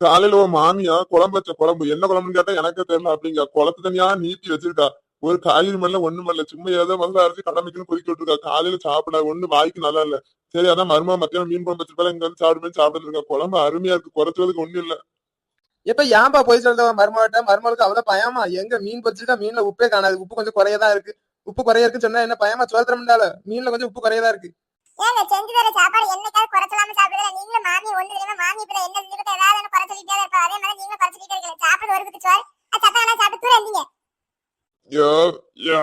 காலையில ஒரு மாமியா குழம்பு வச்ச குழம்பு. என்ன குழம்புன்னு கேட்டா எனக்கு தெரியல அப்படிங்க. குளத்து தனியா நீட்டி வச்சிருக்கா. ஒரு காய்கறி மல்ல ஒண்ணு மல்ல சும்மா ஏதோ மசாலா அரைச்சி கடமைக்குன்னு கொதிக்க விட்டுருக்கா. காலையில சாப்பிட ஒண்ணு வாய்க்கு நல்லா இல்ல. சரி அதான் மருமா மத்தியானம் மீன் குழம்பு வச்சிருப்பா இங்க வந்து சாப்பிடுமே சாப்பிட்டு இருக்கா. குழம்பு அருமையா இருக்கு. குறைச்சதுக்கு ஒண்ணும் இல்ல. இப்ப ஏன்பா போய் சொல்ற மருமகிட்ட மருமகளுக்கு அவ்வளவு பயமா? எங்க மீன் பொரிச்சிருக்கா? மீன்ல உப்பே காணாது. உப்பு கொஞ்சம் குறையதான் இருக்கு. உப்பு குறைய இருக்குன்னு சொன்னா என்ன பயமா? சோத்திரம்னால மீன்ல கொஞ்சம் உப்பு குறையதான் இருக்கு. ஏங்க செஞ்சு தர சாப்பாடு என்னைக்காவது குறைச்சலாம சாப்பிடுறா நீங்களும் மாமி ஒண்ணு தெரியுமா மாமி இப்ப என்ன செஞ்சுட்டு ஏதாவது குறை சொல்லிட்டே இருப்பா அதே மாதிரி நீங்களும் குறை சொல்லிட்டே இருக்கீங்க சாப்பிடு குத்து சோறு. சத்தான சாப்பிட்டு இருந்தீங்க யோ யோ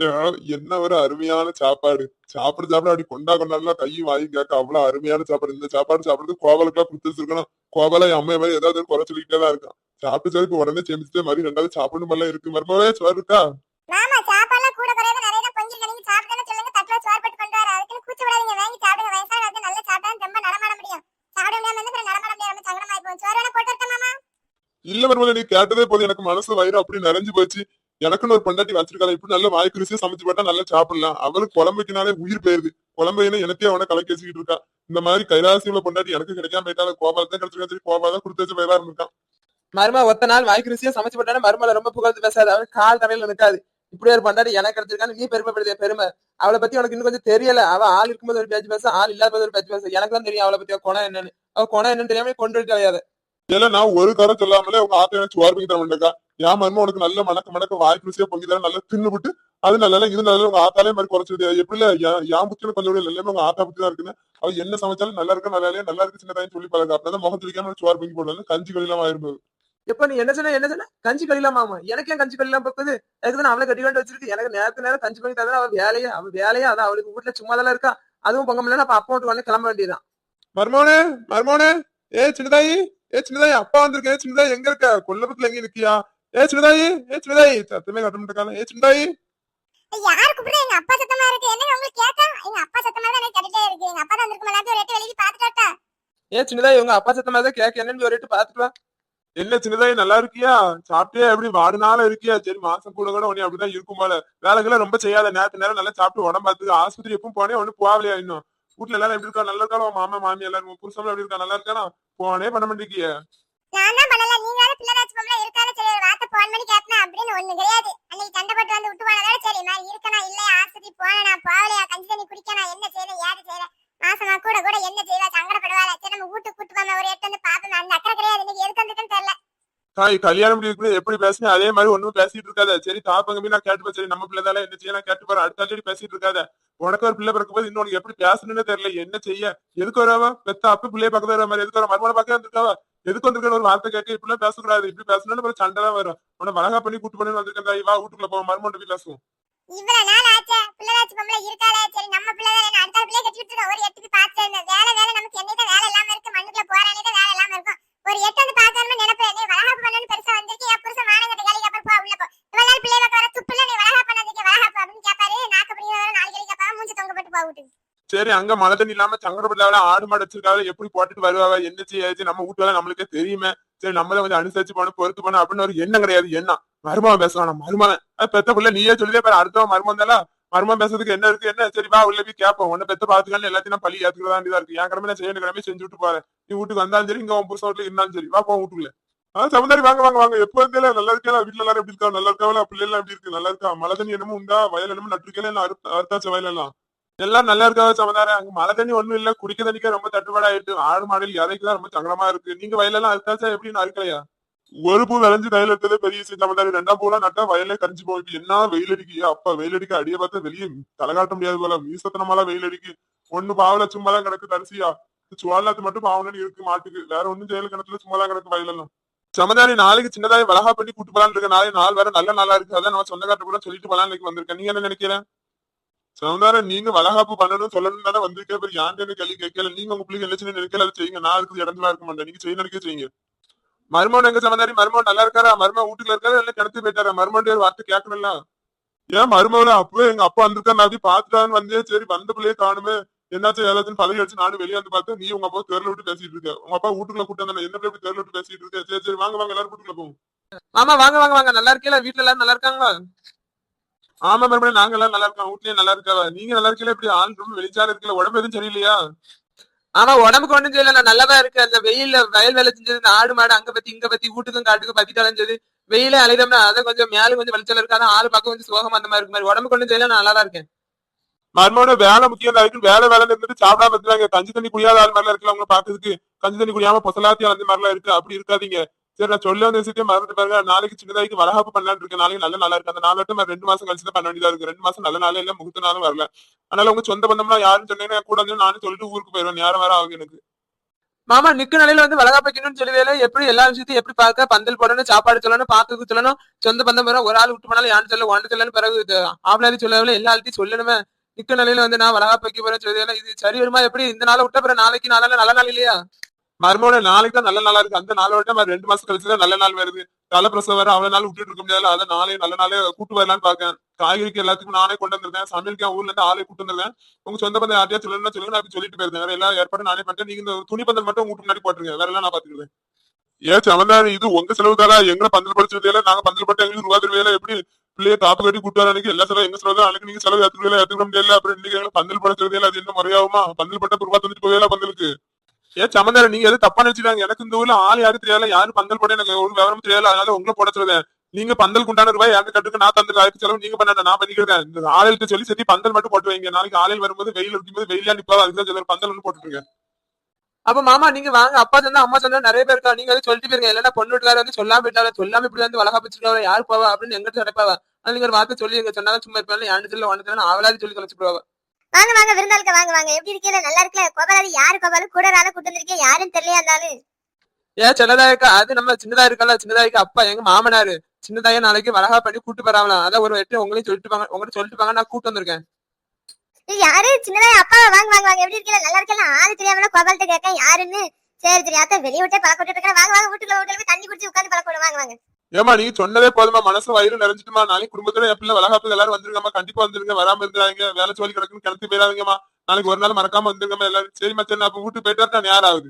யோ என்ன ஒரு அருமையான சாப்பாடு. சாப்பிட சாப்பிட அப்படி கொண்டா கொண்டாடலாம் கை வாங்கி கேட்க அவ்வளவு அருமையான சாப்பாடு. இந்த சாப்பாடு சாப்பிடுறது கோவலுக்குலாம் கொடுத்து வச்சிருக்கணும். கோவலா என் அம்மைய மாதிரி ஏதாவது ஒரு குறை சொல்லிக்கிட்டே தான் இருக்கான். சாப்பிட்டு சாப்பிட்டு உடனே செமிச்சிட்டே மாதிரி ரெண்டாவது சாப்பிடணும் மாதிரிலாம் இருக்கு. மருமகளே சோறு இருக்கா? விடாதீங்க வாங்கி சாப்பிடுங்க. வயசான காலத்துல நல்லா சாப்பிட்டா ரொம்ப நடமாட முடியும். சாப்பிட முடியாம இருந்து அப்புறம் நடமாட முடியாம சங்கடமாயி போகும் சோறு வேணா போட்டு வரட்டா மாமா? இல்ல மருமகளே நீ கேட்டதே போதும் எனக்கு மனசு வயிறு அப்படி நிறைஞ்சு போச்சு. எனக்குன்னு ஒரு பொண்டாட்டி வச்சிருக்காளா இப்படி நல்ல வாய்க்கு ருசியா சமைச்சு போட்டா நல்லா சாப்பிடலாம். அவளுக்கு குழம்புக்குனாலே உயிர் போயிருது. குழம்பையில எனக்கே அவனை கலக்கி வச்சுக்கிட்டு இருக்கா. இந்த மாதிரி கைலாசி உள்ள பொண்டாட்டி எனக்கு கிடைக்காம போயிட்டாலும் கோபால தான் கிடைச்சிருக்கா சரி கோபால தான் கொடுத்து வச்ச பயிரா இருந்திருக்கான். மருமா ஒத்த நாள் வாய்க்கு ருசியா சமைச்சு போட்டானே மருமலை ரொம்ப புகழ்ந்து பேசாது. அவன் கால் தரையில நிற்காது இப்படி ஒரு பண்டாடி எனக்கு கிடைச்சிருக்கான்னு நீ பெருமைப்படுதிய பெருமை. அவளை பத்தி உனக்கு இன்னும் கொஞ்சம் தெரியல. அவ ஆள் இருக்கும்போது ஒரு பேச்சு பேச ஆள் இல்லாத போது ஒரு பேச்சு பேச. எனக்கு தான் தெரியும் அவளை பத்தி குணம் என்னன்னு. அவ குணம் என்னன்னு தெரியாம கொண்டு வைக்காத இல்ல நான் ஒரு கரை சொல்லாமலே உங்க ஆத்த எனக்கு சோறு தரமாட்டேக்கா என் மரும உனக்கு நல்ல மணக்க மணக்க வாய்ப்பு விஷயம் பொங்கி தர நல்லா தின்னுபிட்டு அது நல்லா இது நல்லா உங்க ஆத்தாலே மாதிரி குறைச்சது எப்படி இல்ல என் என் கொஞ்சம் எல்லாமே உங்க ஆத்தா புத்தி தான் இருக்குன்னு. அவ என்ன சமைச்சாலும் நல்லா இருக்கா நல்லா இல்லையா? நல்லா இருக்கு சின்னதாயின்னு சொல்லி பழக அப்பதான் முகம் துடிக்காம சுவார் பொங்கி போடுறது கஞ்சி கழிலாம் ஆயிருந்தது எப்ப நீ என்ன சொன்ன என்ன சொன்ன? கஞ்சி கழிலாம் மாமா. எனக்கு ஏன் கஞ்சி கழிலாம் பக்குது? அதுக்கு தான் அவளை கட்டி கொண்டு வச்சிருக்கு எனக்கு நேரத்து நேரம் கஞ்சி பண்ணி தந்தா அவ வேலையே? அவ வேலையே? அதான் அவளுக்கு வீட்டுல சும்மா தான் இருக்கா? அதுவும் பொங்க முடியல அப்ப அப்பா விட்டு வந்து கிளம்ப வேண்டியதுதான். மர்மோனே மர்மோனே. ஏ சின்னதாயி. ஏ சின்னதாயி அப்பா வந்திருக்கேன் சின்னதாயி எங்க இருக்க? கொல்லபத்துல எங்க நிக்கியா? ஏ சின்னதாயி ஏ சின்னதாயி. சத்தமே கட்ட மாட்டேக்கான ஏ சின்னதாயி. யாரு கூப்பிடுற? எங்க அப்பா சத்தமா இருக்கு. என்ன உங்களுக்கு கேட்டா? எங்க அப்பா சத்தமா தான் எனக்கு கேட்டுட்டே இருக்கு. எங்க அப்பா தான் இருக்கும் எல்லாத்தையும் ஒரு எட்டு வெளியே பாத்துட்டா ஏன் சின்னதா இவங்க அப்பா சத்தமா தான் கேட்க என்னன்னு சொல்லிட்டு பாத்துட்டு வா. என்ன சின்னதாயி நல்லா இருக்கியா? சாப்பிட்டே எப்படி வாடு நாள இருக்கியா? சரி மாசம் கூட கூட உனி அப்படிதான் இருக்கும் போல. வேலைகளை ரொம்ப செய்யாத நேரத்து நேரம் நல்லா சாப்பிட்டு உடம்பாத்துக்கு ஆஸ்பத்திரி எப்பவும் போனே ஒண்ணு போகலையா இன்னும்? வீட்டுல எல்லாரும் எப்படி இருக்கா நல்லா இருக்காளோ? உன் மாமா மாமி எல்லாரும்? உன் புருஷன் எப்படி இருக்கா நல்லா இருக்கானா போனே பண்ண மாட்டேங்கிய நான் தான் பண்ணல. நீங்க வேற பிள்ளைதாச்சு பொம்பளை இருக்காத சரி ஒரு வார்த்தை போன் பண்ணி கேட்டனா அப்படின்னு ஒண்ணு கிடையாது. அன்னைக்கு சண்டை போட்டு வந்து விட்டு போனதால சரி நான் இருக்கனா இல்லையா? ஆஸ்பத்திரி போனா போகலையா? கஞ்சி தண்ணி குடிக்கனா? என்ன செய்யணும்? ஏது செய்யற மாசமா கூட கூட என்ன செய்வா? சங்கடப்படுவாள? சரி நம்ம வீட்டுக்கு கூட்டு போன ஒரு எட்டு வந்து பாப்போம். அந்த அக்கறை கிடையாது. இன்னைக்கு எதுக்கு வந்துருக்குன்னு தாய் கல்யாணம் பண்ணி எப்படி பேசுனேன் அதே மாதிரி ஒண்ணும் பேசிட்டு இருக்காத. சரி தாப்பங்க நான் கேட்டு சரி நம்ம பிள்ளை தானே என்ன செய்ய நான் கேட்டு போறேன். அடுத்த ஆல்ரெடி பேசிட்டு இருக்காத. உனக்கு ஒரு பிள்ளை பிறக்கும் போது இன்னொன்னு எப்படி பேசணும்னு தெரியல. என்ன செய்ய? எதுக்கு வரவா? பெத்த அப்ப பிள்ளைய பக்கத்துல வர மாதிரி. எதுக்கு வர மறுமணம் பக்கம் வந்திருக்காவா? எதுக்கு வந்திருக்க ஒரு வார்த்தை கேட்க இப்படி பேசக்கூடாது. இப்படி பேசணும்னு ஒரு சண்டை தான் வரும். உன்னை வழங்கா பண்ணி கூட்டு பண்ணி வந்திருக்கேன் தாய். வா வீட்டுக்குள்ள போவோம். மறுமணம் போய் பேசுவோம். இவ்வளவு நாள் ஆச்சே. பிள்ளைதாச்சு பொம்பளை இருக்காளே. சரி நம்ம பிள்ளை தானே. அடுத்த பிள்ளை கட்டிட்டு இருக்கோம் ஒரு எட்டுக்கு பார்த்து வேலை வேலை. நமக்கு என்னைக்கு வேலை இல்லாம இருக்கு. மண்ணுக்குள்ள போறானே வேலை இல்லாம இருக்கும் ஒரு எட்டு வந்து பார்க்கணும்னு நினைப்பேன் நீ வளகாப்பு பண்ணணும்னு பெருசா வந்திருக்கு என் புருஷன் மானங்கட்ட வேலைக்கு அப்புறம் போ உள்ள போ இவ்வளவு நாள் பிள்ளை பார்க்க வர துப்புல நீ வளகாப்பு பண்ணதுக்கு வளகாப்பு அப்படின்னு கேட்பாரு நாக்கு பிடிங்க வர நாலு கேள்வி கேட்பாங்க மூஞ்சி தொங்க போட்டு போகுது சரி அங்க மழை தண்ணி இல்லாம சங்கடப்பட்டாவில ஆடு மாடு வச்சிருக்காங்க எப்படி போட்டுட்டு வருவாங்க என்ன செய்யாச்சு நம்ம வீட்டு வேலை நம்மளுக்கே தெரியுமே. சரி நம்மள வந்து கொஞ்சம் அனுசரிச்சு போன பொறுத்து போன அப்படின்னு ஒரு எண்ணம் கிடையாது என்ன மருமகன் பேசலாம் மருமகன். பெத்த பிள்ளை நீயே சொல்லிதே பாரு அடுத்தவன் மருமன் தானே? மருமகன் பேசுறதுக்கு என்ன இருக்கு என்ன? சரி வா உள்ள போய் கேட்போம் உன்னை பெத்த பாத்துக்கலாம் எல்லாத்தையும் நான் பள்ளி ஏத்துக்கிறதா வேண்டியதா இருக்கு. என் கடமை நான் செய்ய கிழமை செஞ்சு விட்டு போறேன். நீ வீட்டுக்கு வந்தாலும் சரி இங்க உன் புருஷன் வீட்டுல இருந்தாலும் சரி. வா போ வீட்டுக்குள்ள. ஆஹ் சமந்தாரி வாங்க வாங்க வாங்க. எப்ப இருந்தே நல்லா இருக்கா வீட்டுல எல்லாரும் எப்படி இருக்கா நல்லா இருக்கா பிள்ளை எல்லாம் எப்படி இருக்கு? நல்லா இருக்கா? மழை தண்ணி என்னமோ உண்டா? வயல் என்னமோ நட்டுருக்கல அறுத்து அறுத்தாச்சு வயல் எல்லாம்? எல்லாம் நல்லா இருக்கா சமதார அங்க மழை தண்ணி ஒண்ணும் இல்ல. குடிக்க தண்ணிக்க ரொம்ப தட்டுப்பாடாயிட்டு ஆடு மாடல் இறைக்குதான் ரொம்ப சங்கடமா இருக்கு. நீங்க வயலெல்லாம் அறுத்தாச்சா எப்படின்னு அறுக்கலையா? ஒரு பூ விளைஞ்சு கையில இருக்கிறது பெரிய சமதாரி ரெண்டாம் பூலாம் நட்டா வயலே கரிஞ்சு போய் என்ன வெயில் அடிக்கு அப்பா வெயில் அடிக்க அடிய பார்த்தா வெளியே தலை காட்ட முடியாது போல. மீசத்தனமாலாம் வெயில் அடிக்கு. ஒண்ணு பாவல சும்மாலாம் கிடக்கு தரிசியா. சுவாலாத்து மட்டும் பாவலன்னு இருக்கு மாட்டுக்கு. வேற ஒண்ணும் ஜெயில கிணத்துல சும்மாலாம் கிடக்கு வயலெல்லாம். சமதாரி நாளைக்கு சின்னதாக வளகா பண்ணி கூட்டு போலான்னு இருக்க நாளை நாள் வேற நல்ல நாளா இருக்கு. அதான் நம்ம சொந்தக்காட்ட கூட சொல்லிட்டு போலான்னு இன்னைக்கு வந்திருக்கேன். நீங்க என்ன நினைக்கிறேன் சமுதாரம் நீங்க வளகாப்பு பண்ணணும் சொல்லணும் தானே வந்திருக்கேன் பேர் யான்ட்டு கேள்வி கேட்கல? நீங்க உங்க பிள்ளைங்க என்ன செய்யணும் நினைக்கல? அதை செய்யுங்க. நான் அதுக்கு இடத்துல இருக்க மாட்டேன். நீங்க செய்ய நினைக்க செய்யுங்க. மருமன் எங்க சமந்தாரி மருமன் நல்லா இருக்காரா? மருமன் வீட்டுல இருக்காரு? இல்ல கிணத்து போயிட்டாரா? மருமன் ஒரு வார்த்தை கேட்கணும்ல. ஏன் மருமகன் அப்பவே எங்க அப்பா வந்திருக்கா நான் பாத்துட்டான்னு வந்தே. சரி வந்த பிள்ளையே காணுமே. என்னாச்சும் ஏதாச்சும் பதவி அடிச்சு நானும் வெளியே வந்து பார்த்தேன். நீ உங்க அப்பா தேர்ல விட்டு பேசிட்டு இருக்க. உங்க அப்பா வீட்டுக்குள்ள கூட்டம் என்ன பிள்ளை தேர்ல விட்டு பேசிட்டு இருக்க? சரி சரி வாங்க வாங்க. எல்லாரும் வீட்டுக்குள்ள போவோம். மாமா வாங்க வாங்க வாங்க. நல்லா இருக்கீங்களா? வீட்டுல எல்லாரும் நல்லா இருக்காங்களா? ஆமா மறுபடியும் நாங்க எல்லாம் நல்லா இருக்கோம். வீட்லயே நல்லா இருக்காவ நீங்க நல்லா இருக்கல இப்படி ஆள் ரொம்ப வெளிச்சால இருக்கல உடம்பு எதுவும் சரியில்லையா? ஆமா உடம்புக்கு ஒண்ணும் செய்யல நான் நல்லாதான் இருக்கு அந்த வெயில்ல வயல் வேலை செஞ்சது ஆடு மாடு அங்க பத்தி இங்க பத்தி வீட்டுக்கும் காட்டுக்கும் பத்தி அலைஞ்சது வெயில அலைதோம்னா அதை கொஞ்சம் மேலும் கொஞ்சம் வெளிச்சல் இருக்காது ஆளு பார்க்க கொஞ்சம் சோகம் அந்த மாதிரி இருக்கு. மாதிரி உடம்புக்கு ஒண்ணும் செய்யல நான் நல்லா தான் இருக்கேன். மருமோட வேலை முக்கியம் இருக்கு வேலை வேலை இருந்துட்டு சாப்பிடாம இருந்தாங்க கஞ்சி தண்ணி குடியாத ஆள் மாதிரிலாம் இருக்குல்ல அவங்க பாக்குறதுக்கு கஞ்சி தண்ணி குடியாம பொசலாத்தி அந்த மாதிரிலாம் இருக்கு. அப்படி இருக்காதீங்க. சரி நான் சொல்ல வந்த விஷயத்தையும் மறந்துட்டு பாருங்க. நாளைக்கு சின்னதாய்க்கு வரகாப்பு பண்ணலாம்னு இருக்கு நாளைக்கு நல்ல நாளா இருக்கு. அந்த நாள் மட்டும் ரெண்டு மாசம் கழிச்சு தான் பண்ண வேண்டியதா இருக்கு. ரெண்டு மாசம் நல்ல நாளே இல்ல முகூர்த்த நாளும் வரல. அதனால உங்க சொந்த பந்தம்னா யாருன்னு சொன்னீங்கன்னா கூட வந்து நானும் சொல்லிட்டு ஊருக்கு போயிருவேன். யாரும் வர ஆகும் எனக்கு. மாமா நிக்க நிலையில வந்து வளகா வைக்கணும்னு சொல்லுவேல. எப்படி எல்லா விஷயத்தையும் எப்படி பார்க்க? பந்தல் போடணும் சாப்பாடு சொல்லணும் பாத்துக்கு சொல்லணும். சொந்த பந்தம் வரும் ஒரு ஆள் விட்டு போனாலும் யாரும் சொல்ல ஒன்று சொல்லணும் பிறகு இது ஆவலாதி சொல்லவே எல்லா ஆள்கிட்டையும் சொல்லணுமே. நிக்க நிலையில வந்து நான் வளகா வைக்க போறேன்னு சொல்லுவேல. இது சரி வருமா? எப்படி இந்த நாள் விட்ட பிறகு நாளைக்கு நாளால நல்ல நாள் இல்லையா? மருமோட நாளைக்கு தான் நல்ல நாளா இருக்கு. அந்த நாளோட விட ரெண்டு மாசம் கழிச்சு தான் நல்ல நாள் வருது. தலை பிரசவம் வேற அவ்வளவு நாள் விட்டுட்டு இருக்க முடியாது அதை நாளே நல்ல நாளே கூட்டு வரலான்னு பாக்கேன் காய்கறிக்கு எல்லாத்துக்கும் நானே கொண்டு வந்திருந்தேன். சமையலுக்கு ஊர்ல இருந்து ஆளே கூட்டு வந்திருந்தேன். உங்க சொந்த பந்தம் யார்ட்டையா சொல்லணும்னா சொல்லுங்க. நான் சொல்லிட்டு போயிருந்தேன். வேற எல்லா ஏற்பாடும் நானே பண்ணிட்டேன். நீங்க இந்த துணி பந்தல் மட்டும் உங்க முன்னாடி போட்டுருங்க. வேற எல்லாம் நான் பாத்துக்கிறேன் ஏன் சமந்தாரி இது உங்க செலவு தாரா எங்களை பந்தல் படிச்சதுல நாங்க பந்தல் பட்டு எங்களுக்கு ரூபா தருவையில எப்படி பிள்ளைய காப்பு கட்டி கூட்டு வர அன்னைக்கு எல்லா செலவு எங்க செலவு அன்னைக்கு நீங்க செலவு ஏத்துக்கல ஏத்துக்க முடியல. அப்புறம் இன்னைக்கு எங்களை பந்தல் படைச்சதுல அது என்ன முறையாகுமா? பந்தல் பட்ட ரூபா தந்துட்டு போவேல பந்தலுக்கு. ஏன் சமந்தாரி நீங்க எதுவும் தப்பா நினைச்சிட்டாங்க எனக்கு இந்த ஊர்ல ஆள் யாரும் தெரியாது யாரும் பந்தல் போட எனக்கு ஒரு விவரம் தெரியாது அதனால உங்களை போட சொல்லுவேன் நீங்க பந்தல் குண்டான ரூபாய் யாருக்கு கட்டுக்கு நான் தந்து அதுக்கு செலவு நீங்க பண்ண நான் பண்ணிக்கிறேன் இந்த ஆளுகிட்ட சொல்லி சரி பந்தல் மட்டும் போட்டு வைங்க. நாளைக்கு ஆலையில் வரும்போது வெயில் இருக்கும்போது வெயிலா நிப்பா அதுக்கு தான் சொல்லுவேன் பந்தல் ஒன்று போட்டுருக்கேன் அப்ப மாமா நீங்க வாங்க. அப்பா சொன்னா அம்மா சொன்னா நிறைய பேர் இருக்கா நீங்க வந்து சொல்லிட்டு போயிருங்க. இல்லைன்னா பொண்ணு வீட்டுக்காரர் வந்து சொல்லாம போயிட்டாரு சொல்லாம இப்படி வந்து வளகா பிடிச்சிருக்காரு யார் போவா அப்படின்னு எங்கிட்ட நடப்பாவா ஆனா நீங்க ஒரு வார்த்தை சொல்லி எங்க சொன்னாலும் சும்மா இருப்பாங்க யாரு சொல்ல ஒன்று ஆவலாது சொல்லி தொலைச்சு போவா வாங்க வாங்க எப்படி இருக்கீங்க? நல்லா இருக்கல? கோபாலாதி யாரு கோபாலு? கூட ஆளை கூட்டு வந்திருக்கீங்க. யாருன்னு தெரியலையா இருந்தாலும் ஏன் சின்னதாயக்கா அது நம்ம சின்னதா இருக்கல சின்னதாய்க்கு அப்பா எங்க மாமனாரு. சின்னதாய நாளைக்கு வளகா பண்ணி கூட்டு போறாங்களாம். அதான் ஒரு எட்டு உங்களையும் சொல்லிட்டு பாங்க உங்கள்ட்ட சொல்லிட்டு பாங்க நான் கூட்டு வந்திருக்கேன். யாரு? சின்னதா அப்பா வாங்க வாங்க வாங்க. எப்படி இருக்கீங்க? நல்லா இருக்கல ஆளு தெரியாமல கோபால்கிட்ட கேட்க யாருன்னு? சரி சரி. அத்தை வெளிய விட்டே பழக்க இருக்கேன். வாங்க வாங்க. வீட்டுல வீட்டுல போய் தண்ணி குடிச்சு உட்காந்து பழக்க வாங்க வாங்க. ஏமா நீ சொன்னதே போதுமா மனசு வயிறு நிறைஞ்சிட்டுமா நாளைக்கு குடும்பத்துல என் பிள்ளை வளகாப்புக்கு எல்லாரும் வந்துருங்கம்மா கண்டிப்பா வந்துருங்க வராம இருக்காங்க வேலை சோழி கிடக்குன்னு கிளம்பி போயிடாதீங்கம்மா நாளைக்கு ஒரு நாள் மறக்காம வந்துருங்கம்மா எல்லாரும். சரி மச்சன் அப்ப வீட்டு போயிட்டு வரட்டா யார் ஆகுது.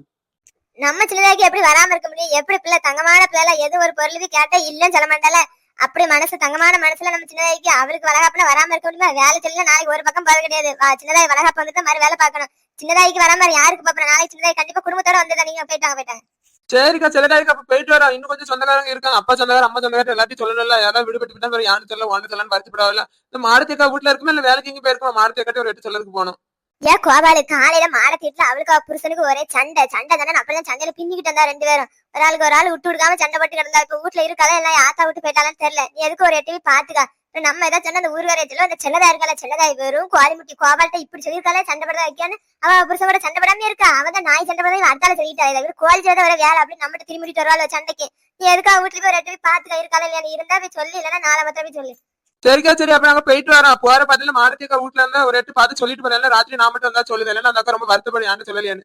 நம்ம சின்னதாக்கு எப்படி வராம இருக்க முடியும்? எப்படி பிள்ளை தங்கமான பிள்ளை எது ஒரு பொருளுக்கு கேட்டா இல்லன்னு சொல்ல மாட்டால அப்படி மனசு தங்கமான மனசுல நம்ம சின்னதாய்க்கு அவளுக்கு வளகாப்புல வராம இருக்க முடியுமா? வேலை சொல்லல நாளைக்கு ஒரு பக்கம் போக கிடையாது. சின்னதாய் வளகாப்பு வந்துட்டு மாதிரி வேலை பார்க்கணும். சின்னதாய்க்கு வராம யாருக்கு பாப்பா நாளைக்கு சின்னதாய் கண்டிப்பா குடும்பத்தோட வந்துதான் நீங்க போயிட்டாங்க போயிட்டாங்க சரிக்கா சின்னதாய்க்கு அப்ப போயிட்டு வரோம் இன்னும் கொஞ்சம் சொந்தக்காரங்க இருக்காங்க. அப்பா சொந்தக்காரங்க அம்மா சொந்தக்காரங்க எல்லாத்தையும் சொல்லல யாராவது விடுபட்டு விட்டா வேற யாரும் தெரியல ஒன்று சொல்லலாம் பறிச்சுப்படாவில்ல இந்த மாருத்தியக்கா வீட்டுல இருக்குமே? இல்ல வேலைக்கு இங்க போயிருக்கோம்? மாருத்தியக்காட்டி ஒரு எட்டு சொல்லதுக்கு போகணும் ஏன் கோபாலு காலையில மாலை தீட்டுல அவளுக்கு புருஷனுக்கு ஒரே சண்டை. சண்டை தானே? அப்பெல்லாம் சண்டையில பின்னிக்கிட்டு இருந்தா ரெண்டு பேரும். ஒரு ஆளுக்கு ஒரு ஆள் விட்டு விடுக்காம சண்டை போட்டு கிடந்தா இப்ப வீட்டுல இருக்காதான் எல்லாம் ஆத்தா விட்டு போயிட்டாலும் தெரியல. நீ எதுக்கு ஒரு எட்டு பாத்துக்கா? நம்ம ஏதாவது சொன்ன அந்த ஊர்காரே அந்த செல்லதா இருக்கல செல்லதாய் வெறும் குவாலிமுட்டி கோபால்ட்ட இப்படி சொல்லியிருக்காளே சண்டை போடுறதா வைக்கான்னு அவ புருஷனோட சண்டை படாம இருக்கா? அவன் தான் நாய் சண்டை போடுறதா அடுத்தால சொல்லிட்டா இவர் இவரு கோழி வர வேலை அப்படின்னு நம்மகிட்ட திரும்பிட்டு வருவாள் சண்டைக்கு. நீ எதுக்கா வீட்டுல போய் ஒரு எட்டு போய் பாத்துக்க இருக்காளா இல்லையா? நீ இருந்தா போய் சொல்லு இல்லைன்னா நாளை மாத்திரம் போய் சொல்லு. சரிக்கா சரி அப்ப நாங்க போயிட்டு வரோம். போற பாத்துல மாருத்தியக்கா வீட்டுல இருந்தா ஒரு எட்டு பார்த்து சொல்லிட்டு போறேன். ராத்திரி நான் மட்டும் வந்தா சொல்லுது இல்லைன்னா அந்த அக்கா ரொம்ப வருத்தப்படி யாரும் சொல்லலையான்னு.